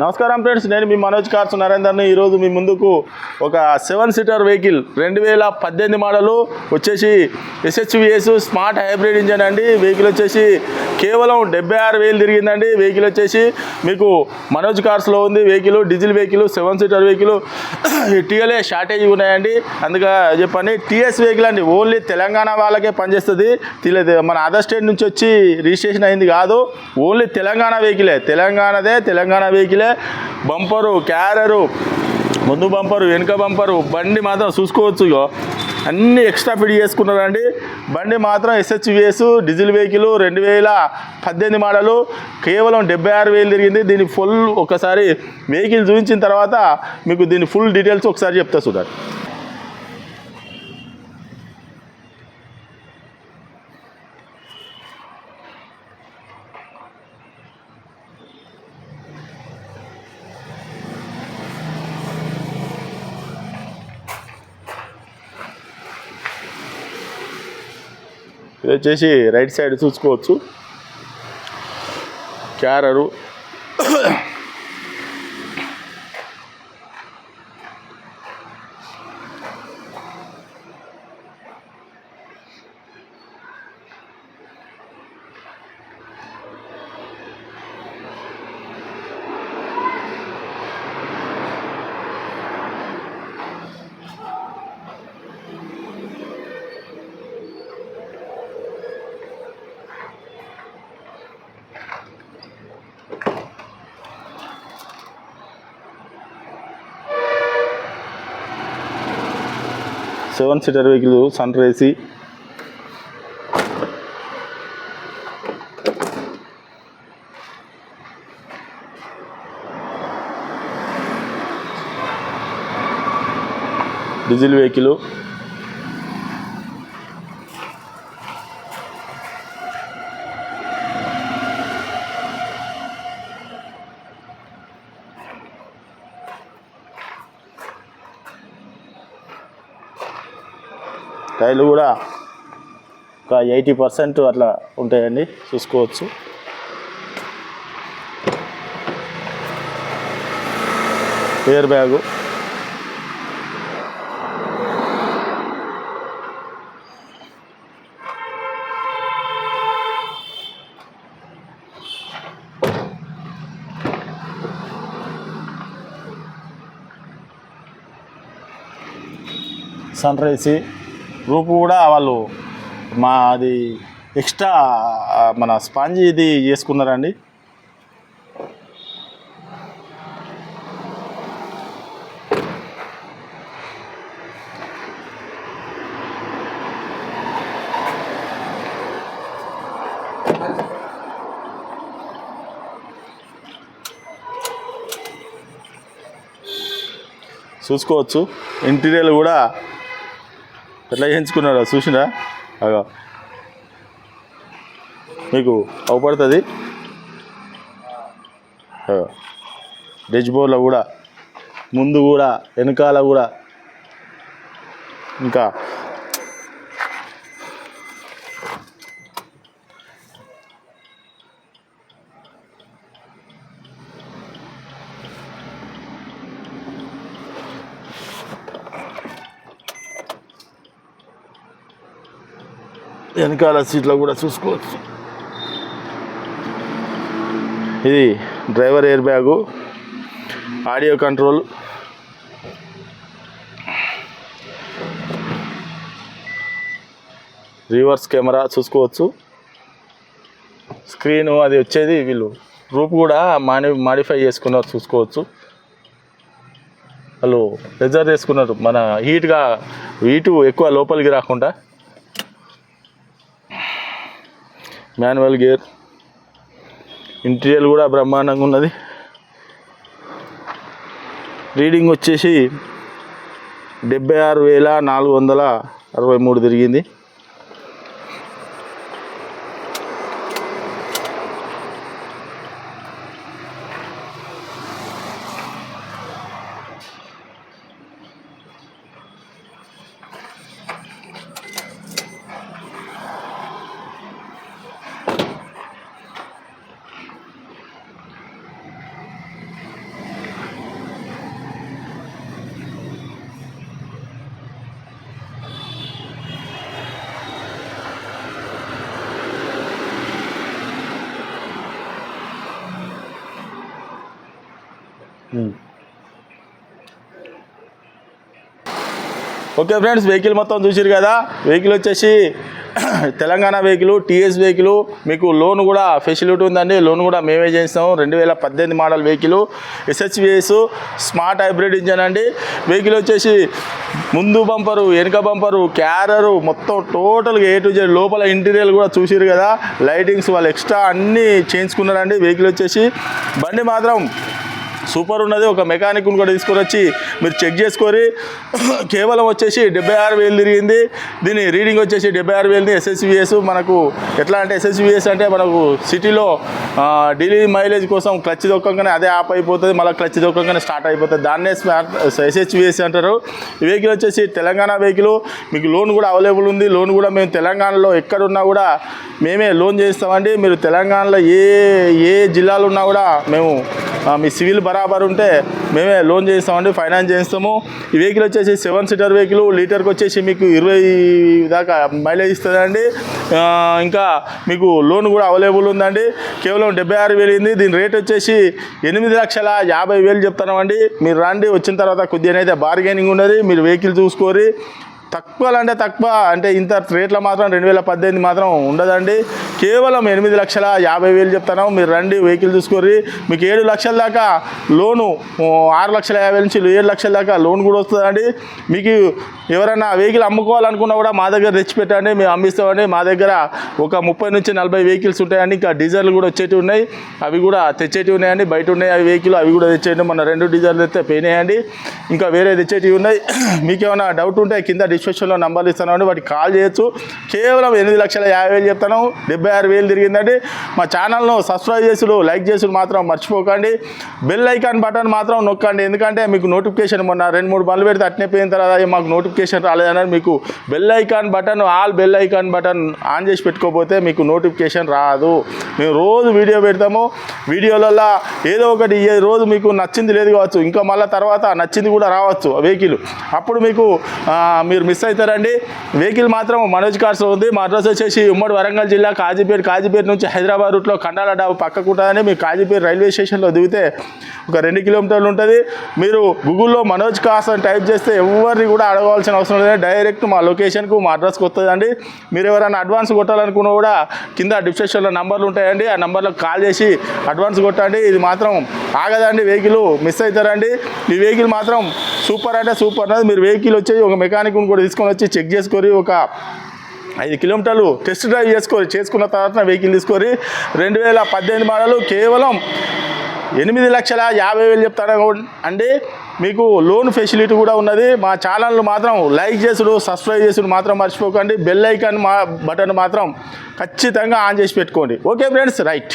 నమస్కారం ఫ్రెండ్స్ నేను మీ మనోజ్ కార్స్ నరేందర్ని ఈరోజు మీ ముందుకు ఒక సెవెన్ సీటర్ వెహికల్ రెండు వేల పద్దెనిమిది మోడలు వచ్చేసి ఎస్హెచ్విఎస్ స్మార్ట్ హైబ్రిడ్ ఇంజన్ అండి. వెహికల్ వచ్చేసి కేవలం డెబ్బై ఆరు వేలు తిరిగిందండి. వెహికల్ వచ్చేసి మీకు మనోజ్ కార్స్లో ఉంది. Vehicle diesel vehicle seven seater vehicle. TLA shortage ఉన్నాయండి. అందుకే చెప్పండి టీఎస్ వెహికల్ అండి. ఓన్లీ తెలంగాణ వాళ్ళకే పనిచేస్తుంది. తెలియదు మన అదర్ స్టేట్ నుంచి వచ్చి రిజిస్ట్రేషన్ అయింది కాదు. ఓన్లీ తెలంగాణ వెహికలే. తెలంగాణదే తెలంగాణ వెహికలే. బంపరు క్యారరు ముందు బంపరు వెనుక బంపరు బండి మాత్రం చూసుకోవచ్చు ఇగో. అన్ని ఎక్స్ట్రా ఫిట్ చేసుకున్నారండి. బండి మాత్రం ఎస్హెచ్విఎస్ డీజిల్ వెహికల్ రెండు వేల పద్దెనిమిది మోడలు. కేవలం డెబ్బై ఆరు వేలు తిరిగింది. దీని ఫుల్ ఒకసారి వెహికల్ చూపించిన తర్వాత మీకు దీని ఫుల్ డీటెయిల్స్ ఒకసారి చెప్తా చూడండి ఇది వచ్చేసి రైట్ సైడ్ చూసుకోవచ్చు. క్యారరు. సెవెన్ సీటర్ వెహికల్ సన్ రేసి డీజిల్ వెహికల్. టైర్లు కూడా ఒక ఎయిటీ పర్సెంట్ అట్లా ఉంటాయండి. చూసుకోవచ్చు. ఎయిర్ బ్యాగు సన్ రైసి రూపు కూడా వాళ్ళు మా అది ఎక్స్ట్రా మన స్పాంజి ఇది చేసుకున్నారండి. చూసుకోవచ్చు. ఇంటీరియర్ కూడా ఎట్లా చేయించుకున్నారు? చూసినా? అగో. మీకు అవపడుతుంది డెజ్ బోర్లో కూడా ముందు కూడా వెనకాల కూడా. ఇంకా వెనకాల సీట్లో కూడా చూసుకోవచ్చు. ఇది driver air bag audio control. Reverse camera చూసుకోవచ్చు. స్క్రీను అది వచ్చేది వీళ్ళు రూప్ కూడా మాని మాడిఫై చేసుకున్నారు చూసుకోవచ్చు. వాళ్ళు రిజర్వ్ చేసుకున్నారు. మన హీట్గా హీటు ఎక్కువ లోపలికి రాకుండా. Manual gear. ఇంటీరియర్ కూడా బ్రహ్మాండంగా ఉన్నది. రీడింగ్ వచ్చేసి డెబ్బై ఆరు వేల నాలుగు వందల అరవై మూడు తిరిగింది. ఓకే ఫ్రెండ్స్ వెహికల్ మొత్తం చూసిరు కదా? వెహికల్ వచ్చేసి తెలంగాణ వెహికల్ టీఎస్ వెహికల్ మీకు లోన్ కూడా ఫెసిలిటీ ఉందండి. లోన్ కూడా మేమే చేస్తాము రెండు వేల పద్దెనిమిది model vehicle SHVS smart hybrid engine అండి. వెహికల్ వచ్చేసి ముందు బంపరు వెనుక బంపరు క్యారరు మొత్తం టోటల్గా ఏ టు జెడ్ లోపల ఇంటీరియర్ కూడా చూసిరు కదా? లైటింగ్స్ వాళ్ళు ఎక్స్ట్రా అన్నీ చేయించుకున్నారండి. వెహికల్ వచ్చేసి బండి మాత్రం సూపర్ ఉన్నది. ఒక మెకానిక్ కూడా తీసుకొని వచ్చి మీరు చెక్ చేసుకొని కేవలం వచ్చేసి డెబ్బై ఆరు వేలు తిరిగింది. దీని రీడింగ్ వచ్చేసి డెబ్బై ఆరు వేలుది ఎస్ఎస్విఎస్. మనకు ఎట్లా అంటే ఎస్ఎస్విఎస్ అంటే మనకు సిటీలో డైలీ మైలేజ్ కోసం క్లచ్ దొక్కగానే అదే ఆప్ అయిపోతుంది. మళ్ళీ క్లచ్ దొక్కగానే స్టార్ట్ అయిపోతుంది. దాన్నే స్మార్ట్ ఎస్హెచ్విఎస్ అంటారు. ఈ వెహికల్ వచ్చేసి తెలంగాణ వెహికల్. మీకు లోన్ కూడా అవైలబుల్ ఉంది. లోన్ కూడా మేము తెలంగాణలో ఎక్కడున్నా కూడా మేమే లోన్ చేస్తామండి. మీరు తెలంగాణలో ఏ ఏ జిల్లాలో ఉన్నా కూడా మేము మీ సివిల్ బరాబర్ ఉంటే మేమే లోన్ చేస్తామండి ఫైనాన్స్ చేస్తాము. ఈ వెహికల్ వచ్చేసి సెవెన్ సీటర్ వెహికల్ లీటర్కి వచ్చేసి మీకు ఇరవై దాకా మైలేజ్ ఇస్తుందండి. ఇంకా మీకు లోన్ కూడా అవైలబుల్ ఉందండి. కేవలం డెబ్బై ఆరు వేలు దీని రేట్ వచ్చేసి ఎనిమిది లక్షల యాభై వేలు చెప్తున్నామండి. మీరు రండి వచ్చిన తర్వాత కొద్దిగా అయితే బార్గెనింగ్ ఉన్నది. మీరు వెహికల్ చూసుకోరి. తక్కువ అంటే తక్కువ అంటే ఇంత రేట్లు మాత్రం రెండు వేల పద్దెనిమిది మాత్రం ఉండదండి. కేవలం ఎనిమిది లక్షల యాభై వేలు చెప్తాను. మీరు రండి వెహికల్ చూసుకోర్రి. మీకు ఏడు లక్షల దాకా లోను ఆరు లక్షల యాభై నుంచి ఏడు లక్షల దాకా లోన్ కూడా వస్తుందండి. మీకు ఎవరైనా వెహికల్ అమ్ముకోవాలనుకున్నా కూడా మా దగ్గర తెచ్చి పెట్టండి మేము అమ్మిస్తామండి. మా దగ్గర ఒక ముప్పై నుంచి నలభై వెహికల్స్ ఉంటాయండి. ఇంకా డీజర్లు కూడా వచ్చేటివి ఉన్నాయి. అవి కూడా తెచ్చేటివి ఉన్నాయండి. బయట ఉన్నాయి అవి వెహికల్ అవి కూడా తెచ్చేయండి. మన రెండు డీజర్లు తెస్తే పోయినాయండి ఇంకా వేరే తెచ్చేటివి ఉన్నాయి. మీకు ఏమైనా డౌట్ ఉంటే కింద రిజిస్ట్రేషన్లో నంబర్లు ఇస్తాను వాటికి కాల్ చేయొచ్చు. కేవలం ఎనిమిది లక్షల యాభై వేలు చెప్తాను. డెబ్బై ఆరు వేలు తిరిగిందండి. మా ఛానల్ను సబ్స్క్రైబ్ చేసుడు లైక్ చేసుడు మాత్రం మర్చిపోకండి. బెల్ ఐకాన్ బటన్ మాత్రం నొక్కండి. ఎందుకంటే మీకు నోటిఫికేషన్ మొన్న రెండు మూడు బండ్లు పెడితే అట్నే పోయిన తర్వాత మాకు నోటిఫికేషన్ రాలేదన్నారు మీకు bell icon button all bell icon button on చేసి పెట్టుకోకపోతే మీకు నోటిఫికేషన్ రాదు. మేము రోజు వీడియో పెడతాము. వీడియోలలో ఏదో ఒకటి ఏ రోజు మీకు నచ్చింది లేదు కావచ్చు. ఇంకా మళ్ళీ తర్వాత నచ్చింది కూడా రావచ్చు వెహికల్. అప్పుడు మీకు మీరు మిస్ అవుతారండి. వెహికల్ మాత్రం మనోజ్ కార్స్ ఉంది. మా అడ్రస్ వచ్చేసి ఉమ్మడి వరంగల్ జిల్లా కాజీపేట. కాజీపేట నుంచి హైదరాబాద్ రూట్లో కండాల డాబు పక్కకు ఉంటుందని మీ కాజీపేట రైల్వే స్టేషన్లో దిగితే ఒక రెండు కిలోమీటర్లు ఉంటుంది. మీరు గూగుల్లో మనోజ్ కార్స్ అని టైప్ చేస్తే ఎవరిని కూడా అడగవలసిన అవసరం లేదు. డైరెక్ట్ మా లొకేషన్కు మా అడ్రస్కి వస్తుందండి. మీరు ఎవరైనా అడ్వాన్స్ కొట్టాలనుకున్నా కూడా కింద డిస్క్రిప్షన్లో నంబర్లు ఉంటాయండి. ఆ నంబర్లకు కాల్ చేసి అడ్వాన్స్ కొట్టండి. ఇది మాత్రం ఆగదండి. వెహికల్ మిస్ అవుతారండి. ఈ వెహికల్ మాత్రం సూపర్ అంటే సూపర్ అన్నది. మీరు వెహికల్ వచ్చి ఒక మెకానిక్ని కూడా తీసుకొని వచ్చి చెక్ చేసుకొని ఒక ఐదు కిలోమీటర్లు టెస్ట్ డ్రైవ్ చేసుకొని చేసుకున్న తర్వాత వెహికల్ తీసుకొని రెండు వేల పద్దెనిమిది మోడలు కేవలం ఎనిమిది లక్షల యాభై వేలు చెప్తారా అండి మీకు లోన్ ఫెసిలిటీ కూడా ఉన్నది. మా ఛానల్ మాత్రం లైక్ చేసుడు సబ్స్క్రైబ్ చేసుడు మాత్రం మర్చిపోకండి. బెల్ ఐకాన్ మా బటన్ మాత్రం ఖచ్చితంగా ఆన్ చేసి పెట్టుకోండి. Okay friends right.